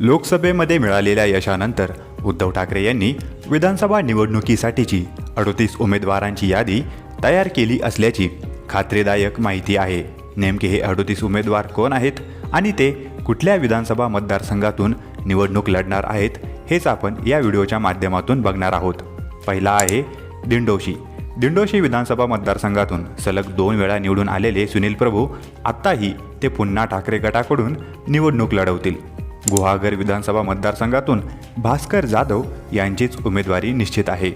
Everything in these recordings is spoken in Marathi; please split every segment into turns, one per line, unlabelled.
लोकसभेमध्ये मिळालेल्या यशानंतर उद्धव ठाकरे यांनी विधानसभा निवडणुकीसाठीची अडोतीस उमेदवारांची यादी तयार केली असल्याची खात्रीदायक माहिती आहे. नेमके हे अडोतीस उमेदवार कोण आहेत आणि ते कुठल्या विधानसभा मतदारसंघातून निवडणूक लढणार आहेत हेच आपण या व्हिडिओच्या माध्यमातून बघणार आहोत. पहिला आहे दिंडोशी. दिंडोशी विधानसभा मतदारसंघातून सलग दोन वेळा निवडून आलेले सुनील प्रभू आत्ताही ते पुन्हा ठाकरे गटाकडून निवडणूक लढवतील. गुहागर विधानसभा मतदारसंघातून भास्कर जाधव यांचीच उमेदवारी निश्चित आहे.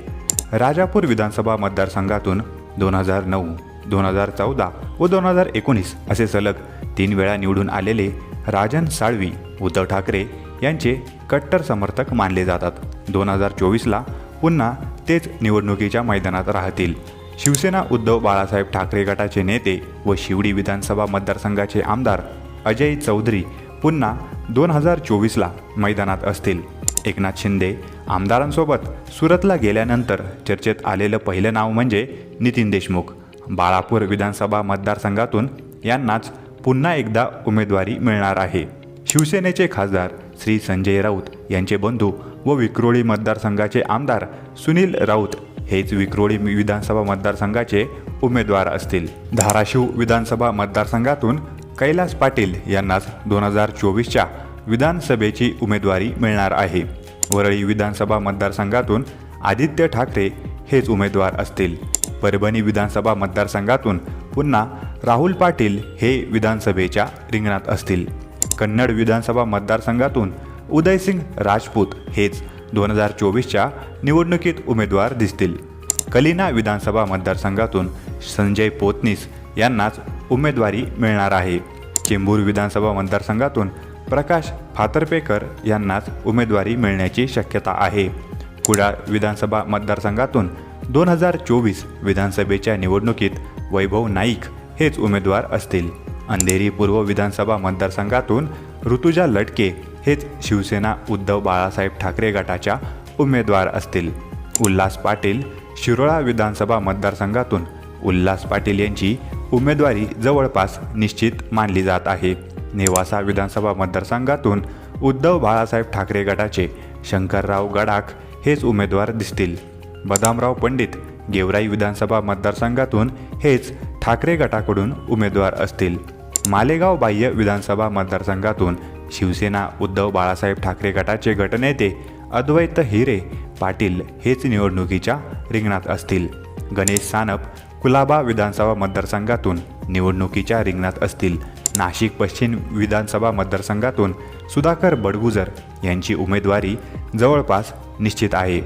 राजापूर विधानसभा मतदारसंघातून दोन हजार नऊ दोन हजार चौदा व दोन हजार एकोणीस असे सलग तीन वेळा निवडून आलेले राजन साळवी उद्धव ठाकरे यांचे कट्टर समर्थक मानले जातात. दोन हजार चोवीसला पुन्हा तेच निवडणुकीच्या मैदानात राहतील. शिवसेना उद्धव बाळासाहेब ठाकरे गटाचे नेते व शिवडी विधानसभा मतदारसंघाचे आमदार अजय चौधरी पुन्हा दोन हजार चोवीसला मैदानात असतील. एकनाथ शिंदे आमदारांसोबत सुरतला गेल्यानंतर चर्चेत आलेलं पहिलं नाव म्हणजे नितीन देशमुख. बाळापूर विधानसभा मतदारसंघातून यांनाच पुन्हा एकदा उमेदवारी मिळणार आहे. शिवसेनेचे खासदार श्री संजय राऊत यांचे बंधू व विक्रोळी मतदारसंघाचे आमदार सुनील राऊत हेच विक्रोळी विधानसभा मतदारसंघाचे उमेदवार असतील. धाराशिव विधानसभा मतदारसंघातून कैलास पाटील यांनाच दोन हजार चोवीसच्या विधानसभेची उमेदवारी मिळणार आहे. वरळी विधानसभा मतदारसंघातून आदित्य ठाकरे हेच उमेदवार असतील. परभणी विधानसभा मतदारसंघातून पुन्हा राहुल पाटील हे विधानसभेच्या रिंगणात असतील. कन्नड विधानसभा मतदारसंघातून उदयसिंग राजपूत हेच दोन हजार चोवीसच्या निवडणुकीत उमेदवार दिसतील. कलिना विधानसभा मतदारसंघातून संजय पोतनीस यांनाच उमेदवारी मिळणार आहे. चेंबूर विधानसभा मतदारसंघातून प्रकाश फातर्पेकर यांनाच उमेदवारी मिळण्याची शक्यता आहे. कुडाळ विधानसभा मतदारसंघातून दोन हजार चोवीस विधानसभेच्या निवडणुकीत वैभव नाईक हेच उमेदवार असतील. अंधेरी पूर्व विधानसभा मतदारसंघातून ऋतुजा लटके हेच शिवसेना उद्धव बाळासाहेब ठाकरे गटाच्या उमेदवार असतील. उल्हास पाटील शिरोळा विधानसभा मतदारसंघातून उल्हास पाटील यांची उमेदवारी जवळपास निश्चित मानली जात आहे. नेवासा विधानसभा मतदारसंघातून उद्धव बाळासाहेब ठाकरे गटाचे शंकरराव गडाख हेच उमेदवार दिसतील. बदामराव पंडित गेवराई विधानसभा मतदारसंघातून हेच ठाकरे गटाकडून उमेदवार असतील. मालेगाव बाह्य विधानसभा मतदारसंघातून शिवसेना उद्धव बाळासाहेब ठाकरे गटाचे गटनेते अद्वैत हिरे पाटील हेच निवडणुकीच्या रिंगणात असतील. गणेश सानप कुलाबा विधानसभा मतदारसंघातून निवडणुकीच्या रिंगणात असतील. नाशिक पश्चिम विधानसभा मतदारसंघातून सुधाकर बडगुजर यांची उमेदवारी जवळपास निश्चित आहे.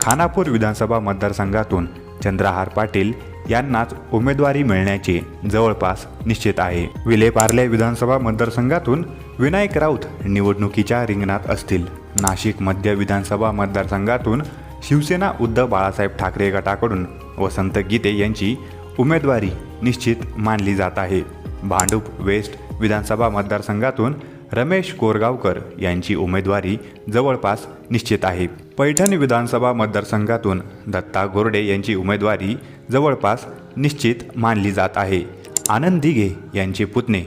खानापूर विधानसभा मतदारसंघातून चंद्रहार पाटील यांनाच उमेदवारी मिळण्याचे जवळपास निश्चित आहे. विलेपार्ले विधानसभा मतदारसंघातून विनायक राऊत निवडणुकीच्या रिंगणात असतील. नाशिक मध्य विधानसभा मतदारसंघातून शिवसेना उद्धव बाळासाहेब ठाकरे गटाकडून वसंत गीते यांची उमेदवारी निश्चित मानली जात आहे. भांडूप वेस्ट विधानसभा मतदारसंघातून रमेश कोरगावकर यांची उमेदवारी जवळपास निश्चित आहे. पैठण विधानसभा मतदारसंघातून दत्ता गोरडे यांची उमेदवारी जवळपास निश्चित मानली जात आहे. आनंद दिघे यांचे पुतणे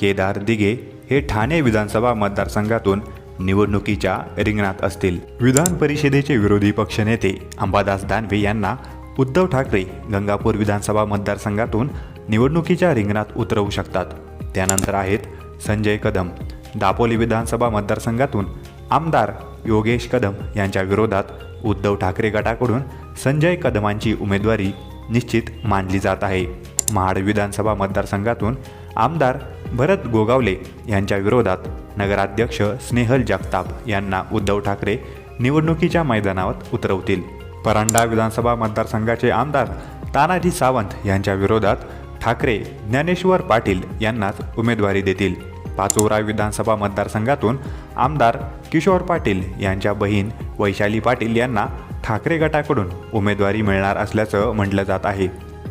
केदार दिघे हे ठाणे विधानसभा मतदारसंघातून निवडणुकीच्या रिंगणात असतील. विधान परिषदेचे विरोधी पक्षनेते अंबादास दानवे यांना उद्धव ठाकरे गंगापूर विधानसभा मतदारसंघातून निवडणुकीच्या रिंगणात उतरवू शकतात. त्यानंतर आहेत संजय कदम. दापोली विधानसभा मतदारसंघातून आमदार योगेश कदम यांच्या विरोधात उद्धव ठाकरे गटाकडून संजय कदमांची उमेदवारी निश्चित मानली जात आहे. महाड विधानसभा मतदारसंघातून आमदार भरत गोगावले यांच्या विरोधात नगराध्यक्ष स्नेहल जगताप यांना उद्धव ठाकरे निवडणुकीच्या मैदानावर उतरवतील. परांडा विधानसभा मतदारसंघाचे आमदार तानाजी सावंत यांच्या विरोधात ठाकरे ज्ञानेश्वर पाटील यांनाच उमेदवारी देतील. पाचोरा विधानसभा मतदारसंघातून आमदार किशोर पाटील यांच्या बहीण वैशाली पाटील यांना ठाकरे गटाकडून उमेदवारी मिळणार असल्याचं म्हटलं जात आहे.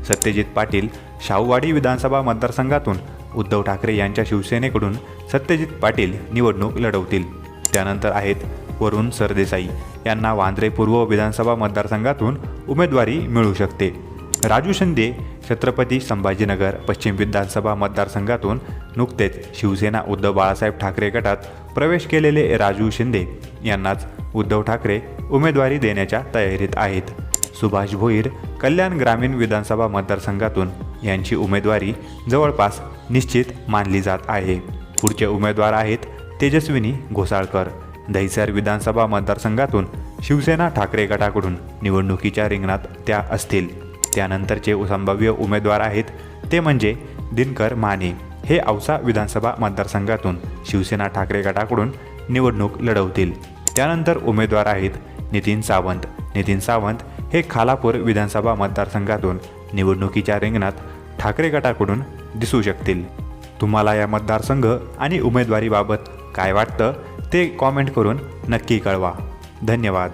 सत्यजित पाटील शाहूवाडी विधानसभा मतदारसंघातून उद्धव ठाकरे यांच्या शिवसेनेकडून सत्यजित पाटील निवडणूक लढवतील. त्यानंतर आहेत वरुण सरदेसाई. यांना वांद्रे पूर्व विधानसभा मतदारसंघातून उमेदवारी मिळू शकते. राजू शिंदे छत्रपती संभाजीनगर पश्चिम विधानसभा मतदारसंघातून नुकतेच शिवसेना उद्धव बाळासाहेब ठाकरे गटात प्रवेश केलेले राजू शिंदे यांनाच उद्धव ठाकरे उमेदवारी देण्याच्या तयारीत आहेत. सुभाष भोईर कल्याण ग्रामीण विधानसभा मतदारसंघातून यांची उमेदवारी जवळपास निश्चित मानली जात आहे. पुढचे उमेदवार आहेत तेजस्विनी घोसाळकर. दहिसर विधानसभा मतदारसंघातून शिवसेना ठाकरे गटाकडून निवडणुकीच्या रिंगणात त्या असतील. त्यानंतरचे संभाव्य उमेदवार आहेत ते म्हणजे दिनकर माने. हे औसा विधानसभा मतदारसंघातून शिवसेना ठाकरे गटाकडून निवडणूक लढवतील. त्यानंतर उमेदवार आहेत नितीन सावंत. नितीन सावंत हे खालापूर विधानसभा मतदारसंघातून निवडणुकीच्या रिंगणात ठाकरे गटाकडून दिसू शकतील. तुम्हाला या मतदारसंघ आणि उमेदवारीबाबत काय वाटतं ते कॉमेंट करून नक्की कळवा. धन्यवाद.